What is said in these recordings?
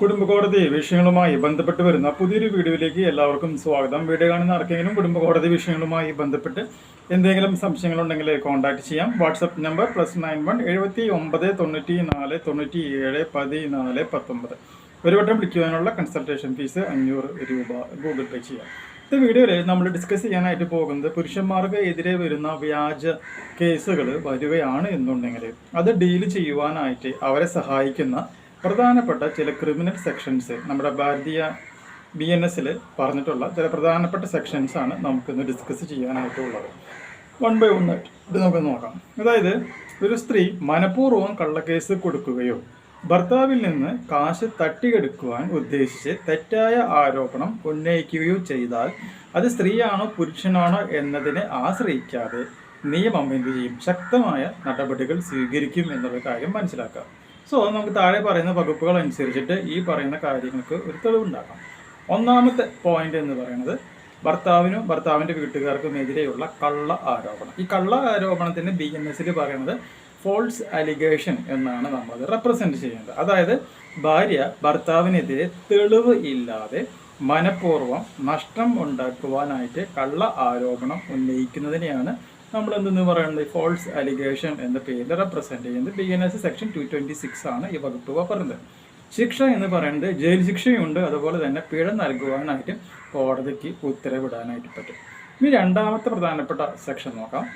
കുടുംബ കോടതി വിഷയങ്ങളുമായി ബന്ധപ്പെട്ട് വരുന്ന പുതിയൊരു വീഡിയോയിലേക്ക് എല്ലാവർക്കും സ്വാഗതം. വീഡിയോ കാണുന്ന ആർക്കെങ്കിലും കുടുംബ കോടതി വിഷയങ്ങളുമായി ബന്ധപ്പെട്ട് എന്തെങ്കിലും സംശയങ്ങളുണ്ടെങ്കിൽ കോൺടാക്ട് ചെയ്യാം. WhatsApp number plus nine one എഴുപത്തി ഒമ്പത് തൊണ്ണൂറ്റി നാല് തൊണ്ണൂറ്റി ഏഴ് പതിനാല് പത്തൊമ്പത്. ഒരു വട്ടം വിളിക്കുവാനുള്ള കൺസൾട്ടേഷൻ ഫീസ് അഞ്ഞൂറ് രൂപ ഗൂഗിൾ പേ ചെയ്യാം. ഈ വീഡിയോയിൽ നമ്മൾ ഡിസ്കസ് ചെയ്യാനായിട്ട് പോകുന്നത് പുരുഷന്മാർക്ക് എതിരെ വരുന്ന വ്യാജ കേസുകൾ വരികയാണ് എന്നുണ്ടെങ്കിൽ അത് ഡീൽ ചെയ്യുവാനായിട്ട് അവരെ സഹായിക്കുന്ന പ്രധാനപ്പെട്ട ചില ക്രിമിനൽ സെക്ഷൻസ് നമ്മുടെ ഭാരതീയ ബി എൻ എസിൽ പറഞ്ഞിട്ടുള്ള ചില പ്രധാനപ്പെട്ട സെക്ഷൻസ് ആണ് നമുക്കിന്ന് ഡിസ്കസ് ചെയ്യാനായിട്ടുള്ളത് വൺ ബൈ വൺ ഇത് നമുക്ക് നോക്കാം. അതായത് ഒരു സ്ത്രീ മനഃപൂർവം കള്ളക്കേസ് കൊടുക്കുകയോ ഭർത്താവിൽ നിന്ന് കാശ് തട്ടിയെടുക്കുവാൻ ഉദ്ദേശിച്ച് തെറ്റായ ആരോപണം ഉന്നയിക്കുകയോ ചെയ്താൽ അത് സ്ത്രീയാണോ പുരുഷനാണോ എന്നതിനെ ആശ്രയിക്കാതെ നിയമം എന്ത് ചെയ്യും? ശക്തമായ നടപടികൾ സ്വീകരിക്കും എന്നുള്ള കാര്യം മനസ്സിലാക്കാം സോ നമുക്ക് താഴെ പറയുന്ന വകുപ്പുകൾ അനുസരിച്ചിട്ട് ഈ പറയുന്ന കാര്യങ്ങൾക്ക് ഒരു തെളിവുണ്ടാക്കാം. ഒന്നാമത്തെ പോയിന്റ് എന്ന് പറയുന്നത് ഭർത്താവിനും ഭർത്താവിന്റെ വീട്ടുകാർക്കും എതിരെയുള്ള കള്ള ആരോപണം. ഈ കള്ള ആരോപണത്തിന് ബി എൻ എസിൽ പറയുന്നത് ഫോൾസ് അലിഗേഷൻ എന്നാണ് നമ്മളത് റെപ്രസെന്റ് ചെയ്യുന്നത്. അതായത് ഭാര്യ ഭർത്താവിനെതിരെ തെളിവ് ഇല്ലാതെ മനഃപൂർവം നഷ്ടം ഉണ്ടാക്കുവാനായിട്ട് കള്ള ആരോപണം ഉന്നയിക്കുന്നതിനെയാണ് നമ്മൾ എന്തെന്ന് പറയുന്നത് ഫോൾസ് അലിഗേഷൻ എന്ന പേരിൽ റെപ്രസെന്റ് ചെയ്യുന്നത് B N S section two twenty six ആണ് ഈ വകുപ്പ് പറയുന്നത് ശിക്ഷ എന്ന് പറയുന്നത് ജയിൽ ശിക്ഷയുണ്ട് അതുപോലെ തന്നെ പിഴ നൽകുവാനായിട്ട് കോടതിക്ക് ഉത്തരവിടാനായിട്ട് പറ്റും. ഇനി രണ്ടാമത്തെ പ്രധാനപ്പെട്ട സെക്ഷൻ നോക്കാം.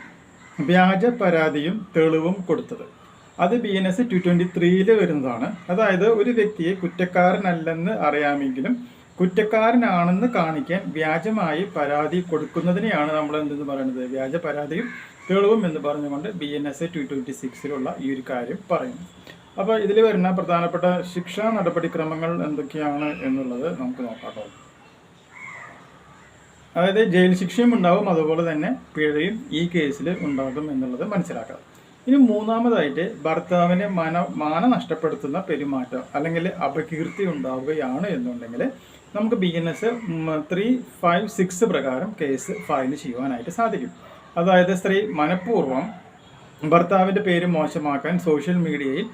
വ്യാജ പരാതിയും തെളിവും കൊടുത്തത്. അത് B N S two twenty ത്രീയിൽ വരുന്നതാണ്. അതായത് ഒരു വ്യക്തിയെ കുറ്റക്കാരനല്ലെന്ന് അറിയാമെങ്കിലും കുറ്റക്കാരനാണെന്ന് കാണിക്കാൻ വ്യാജമായി പരാതി കൊടുക്കുന്നതിനെയാണ് നമ്മൾ എന്തെന്ന് പറയുന്നത്? വ്യാജ പരാതിയും തെളിവും എന്ന് പറഞ്ഞുകൊണ്ട് B N S A two twenty സിക്സിലുള്ള ഈ ഒരു കാര്യം പറയുന്നു. അപ്പോൾ ഇതിൽ വരുന്ന പ്രധാനപ്പെട്ട ശിക്ഷാ നടപടിക്രമങ്ങൾ എന്തൊക്കെയാണ് എന്നുള്ളത് നമുക്ക് നോക്കാട്ടോ അതായത് ജയിൽ ശിക്ഷയും ഉണ്ടാവും അതുപോലെ തന്നെ പിഴയും ഈ കേസിൽ ഉണ്ടാകും എന്നുള്ളത് മനസ്സിലാക്കാം. ഇനി മൂന്നാമതായിട്ട് ഭർത്താവിനെ മന മാന നഷ്ടപ്പെടുത്തുന്ന പെരുമാറ്റം അല്ലെങ്കിൽ അപകീർത്തി ഉണ്ടാവുകയാണ് എന്നുണ്ടെങ്കിൽ നമുക്ക് B N S three five six പ്രകാരം കേസ് ഫയൽ ചെയ്യുവാനായിട്ട് സാധിക്കും. അതായത് സ്ത്രീ മനഃപൂർവം ഭർത്താവിന്റെ പേര് മോശമാക്കാൻ സോഷ്യൽ മീഡിയയിൽ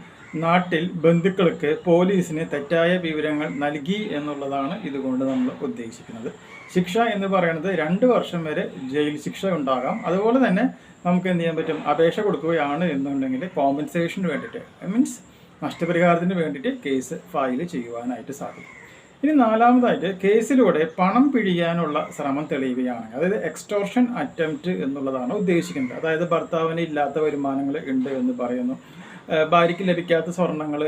നാട്ടിൽ ബന്ധുക്കൾക്ക് പോലീസിന് തെറ്റായ വിവരങ്ങൾ നൽകി എന്നുള്ളതാണ് ഇതുകൊണ്ട് നമ്മൾ ഉദ്ദേശിക്കുന്നത്. ശിക്ഷ എന്ന് പറയുന്നത് രണ്ട് വർഷം വരെ ജയിൽ ശിക്ഷ ഉണ്ടാകാം. അതുപോലെ തന്നെ നമുക്ക് എന്ത് ചെയ്യാൻ പറ്റും? അപേക്ഷ കൊടുക്കുകയാണ് എന്നുണ്ടെങ്കിൽ കോമ്പൻസേഷന് വേണ്ടിയിട്ട് മീൻസ് നഷ്ടപരിഹാരത്തിന് വേണ്ടിയിട്ട് കേസ് ഫയൽ ചെയ്യുവാനായിട്ട് സാധിക്കും. ഇനി നാലാമതായിട്ട് കേസിലൂടെ പണം പിഴിയാനുള്ള ശ്രമം തെളിയുകയാണ്. അതായത് എക്സ്റ്റോർഷൻ അറ്റംപ്റ്റ് എന്നുള്ളതാണ് ഉദ്ദേശിക്കുന്നത്. അതായത് ഭർത്താവിന് ഇല്ലാത്ത വരുമാനങ്ങൾ ഉണ്ട് എന്ന് പറയുന്നു. ഭാര്യയ്ക്ക് ലഭിക്കാത്ത സ്വർണങ്ങൾ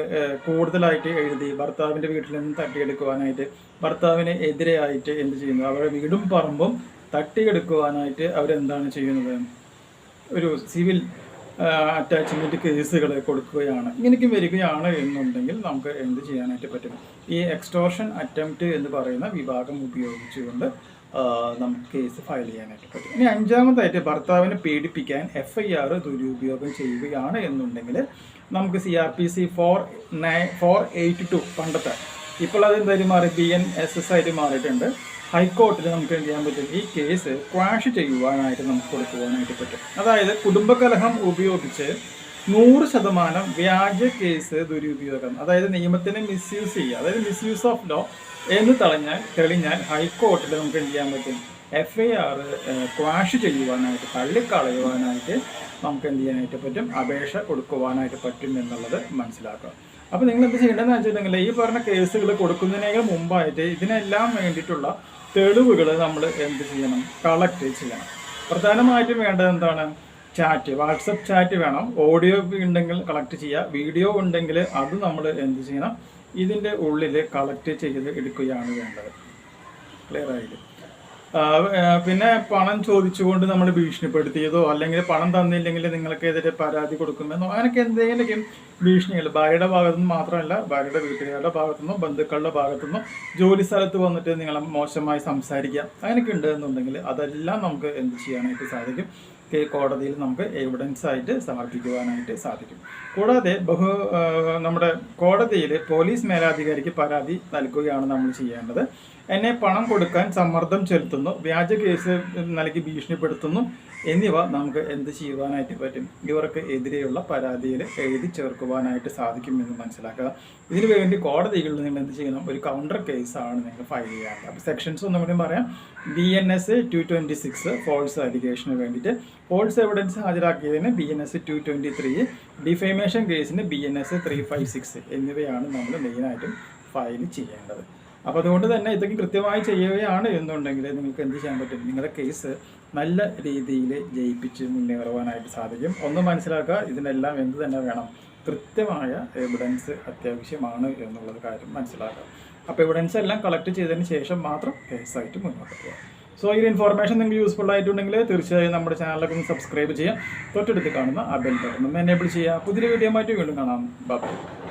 കൂടുതലായിട്ട് എഴുതി ഭർത്താവിന്റെ വീട്ടിൽ നിന്ന് തട്ടിയെടുക്കുവാനായിട്ട് ഭർത്താവിന് എതിരെയായിട്ട് എന്ത് ചെയ്യുന്നു? അവരുടെ വീടും പറമ്പും തട്ടിയെടുക്കുവാനായിട്ട് അവരെന്താണ് ചെയ്യുന്നത്? ഒരു സിവിൽ അറ്റാച്ച്മെന്റ് കേസുകൾ കൊടുക്കുകയാണ്. ഇങ്ങനെയൊക്കെ വരികയാണ് എന്നുണ്ടെങ്കിൽ നമുക്ക് എന്ത് ചെയ്യാനായിട്ട് പറ്റും? ഈ എക്സ്റ്റോർഷൻ അറ്റംപ്റ്റ് എന്ന് പറയുന്ന വിഭാഗം ഉപയോഗിച്ചുകൊണ്ട് നമുക്ക് കേസ് ഫയൽ ചെയ്യാനായിട്ട് പറ്റും. ഇനി അഞ്ചാമതായിട്ട് ഭർത്താവിനെ പീഡിപ്പിക്കാൻ എഫ് ഐ ആർ ദുരുപയോഗം ചെയ്യുകയാണ് എന്നുണ്ടെങ്കിൽ നമുക്ക് C R P C four nine four eight two പണ്ടത്തെ ഇപ്പോൾ അത് എന്തായാലും മാറി ബി എൻ എസ് എസ് ആയിട്ട് മാറിയിട്ടുണ്ട്. ഹൈക്കോർട്ടിൽ നമുക്ക് എന്ത് ചെയ്യാൻ പറ്റും? ഈ കേസ് ക്വാഷ് ചെയ്യുവാനായിട്ട് നമുക്ക് കൊടുക്കുവാനായിട്ട് പറ്റും. അതായത് കുടുംബകലഹം ഉപയോഗിച്ച് നൂറ് ശതമാനം വ്യാജ കേസ് ദുരുപയോഗം അതായത് നിയമത്തിനെ മിസ്യൂസ് ചെയ്യുക അതായത് മിസ്യൂസ് ഓഫ് ലോ എന്ന് തെളിഞ്ഞാൽ തെളിഞ്ഞാൽ ഹൈക്കോർട്ടിൽ നമുക്ക് എന്ത് ചെയ്യാൻ പറ്റും? എഫ് ഐ ആർ ക്വാഷ് ചെയ്യുവാനായിട്ട് തള്ളിക്കളയുവാനായിട്ട് നമുക്ക് എന്ത് ചെയ്യാനായിട്ട് പറ്റും? അപേക്ഷ കൊടുക്കുവാനായിട്ട് പറ്റും എന്നുള്ളത് മനസ്സിലാക്കുക. അപ്പോൾ നിങ്ങൾ എന്ത് ചെയ്യേണ്ടതെന്ന് വെച്ചിട്ടുണ്ടെങ്കിൽ ഈ പറഞ്ഞ കേസുകൾ കൊടുക്കുന്നതിനേക്കാൾ മുമ്പായിട്ട് ഇതിനെല്ലാം വേണ്ടിയിട്ടുള്ള തെളിവുകൾ നമ്മൾ എന്ത് ചെയ്യണം? കളക്ട് ചെയ്യണം. പ്രധാനമായിട്ടും വേണ്ടത് എന്താണ്? ചാറ്റ് വാട്സപ്പ് ചാറ്റ് വേണം. ഓഡിയോ ഉണ്ടെങ്കിൽ കളക്ട് ചെയ്യുക വീഡിയോ ഉണ്ടെങ്കിൽ അത് നമ്മൾ എന്ത് ചെയ്യണം? ഇതിന്റെ ഉള്ളിൽ കളക്ട് ചെയ്ത് എടുക്കുകയാണ് വേണ്ടത്. ക്ലിയർ ആയിട്ട് പിന്നെ പണം ചോദിച്ചുകൊണ്ട് നമ്മൾ ഭീഷണിപ്പെടുത്തിയതോ അല്ലെങ്കിൽ പണം തന്നില്ലെങ്കിൽ നിങ്ങൾക്കെതിരെ പരാതി കൊടുക്കുമെന്നോ അങ്ങനെയൊക്കെ എന്തെങ്കിലുമൊക്കെ ഭീഷണികൾ. ഭാര്യയുടെ ഭാഗത്തു നിന്ന് മാത്രമല്ല ഭാര്യയുടെ വീട്ടുകാരുടെ ഭാഗത്തു നിന്നോ ബന്ധുക്കളുടെ ഭാഗത്തു നിന്നോ ജോലി സ്ഥലത്ത് വന്നിട്ട് നിങ്ങളെ മോശമായി സംസാരിക്കുക അങ്ങനെയൊക്കെ ഉണ്ട് എന്നുണ്ടെങ്കിൽ അതെല്ലാം നമുക്ക് എന്ത് ചെയ്യാനായിട്ട് സാധിക്കും? കോടതിയിൽ നമുക്ക് എവിഡൻസ് ആയിട്ട് സമർപ്പിക്കുവാനായിട്ട് സാധിക്കും. കൂടാതെ ബഹു നമ്മുടെ കോടതിയിൽ പോലീസ് മേലാധികാരിക്ക് പരാതി നൽകുകയാണ് നമ്മൾ ചെയ്യേണ്ടത്. എന്നെ പണം കൊടുക്കാൻ സമ്മർദ്ദം ചെലുത്തുന്നു വ്യാജ കേസ് നൽകി ഭീഷണിപ്പെടുത്തുന്നു എന്നിവ നമുക്ക് എന്ത് ചെയ്യുവാനായിട്ട് പറ്റും? ഇവർക്ക് എതിരെയുള്ള പരാതിയിൽ എഴുതി ചേർക്കുവാനായിട്ട് സാധിക്കുമെന്ന് മനസ്സിലാക്കുക. ഇതിനു വേണ്ടി കോടതികളിൽ നിങ്ങൾ എന്ത് ചെയ്യണം? ഒരു കൗണ്ടർ കേസാണ് നിങ്ങൾ ഫയൽ ചെയ്യാറ് അപ്പോൾ സെക്ഷൻസ് ഒന്നും കൂടി പറയാം. B N S two twenty six false അലിഗേഷന് വേണ്ടിയിട്ട് false evidence ഹാജരാക്കിയതിന് B N S two twenty three defamation കേസിന് B N S three five six എന്നിവയാണ് നമ്മൾ മെയിനായിട്ടും ഫയൽ ചെയ്യേണ്ടത്. അപ്പോൾ അതുകൊണ്ട് തന്നെ ഇതൊക്കെ കൃത്യമായി ചെയ്യുകയാണ് എന്നുണ്ടെങ്കിൽ നിങ്ങൾക്ക് എന്ത് ചെയ്യാൻ പറ്റും? നിങ്ങളുടെ കേസ് നല്ല രീതിയിൽ ജയിപ്പിച്ച് മുന്നേറുവാനായിട്ട് സാധിക്കും. ഒന്ന് മനസ്സിലാക്കുക ഇതിനെല്ലാം എന്ത് തന്നെ വേണം. കൃത്യമായ എവിഡൻസ് അത്യാവശ്യമാണ് എന്നുള്ളത് കാര്യം മനസ്സിലാക്കുക. അപ്പോൾ എവിഡൻസ് എല്ലാം കളക്ട് ചെയ്തതിന് ശേഷം മാത്രം കേസായിട്ട് മുന്നോട്ട് പോകുക സോ ഈ ഇൻഫോർമേഷൻ നിങ്ങൾക്ക് യൂസ്ഫുൾ ആയിട്ടുണ്ടെങ്കിൽ തീർച്ചയായും നമ്മുടെ ചാനലൊക്കെ ഒന്ന് സബ്സ്ക്രൈബ് ചെയ്യാം തൊട്ടടുത്ത് കാണുന്ന ആ ബെൽ ബട്ടൺ ഒന്ന് എനേബിൾ ചെയ്യുക. പുതിയ വീഡിയോ ആയിട്ട് വീണ്ടും കാണാം. ബൈ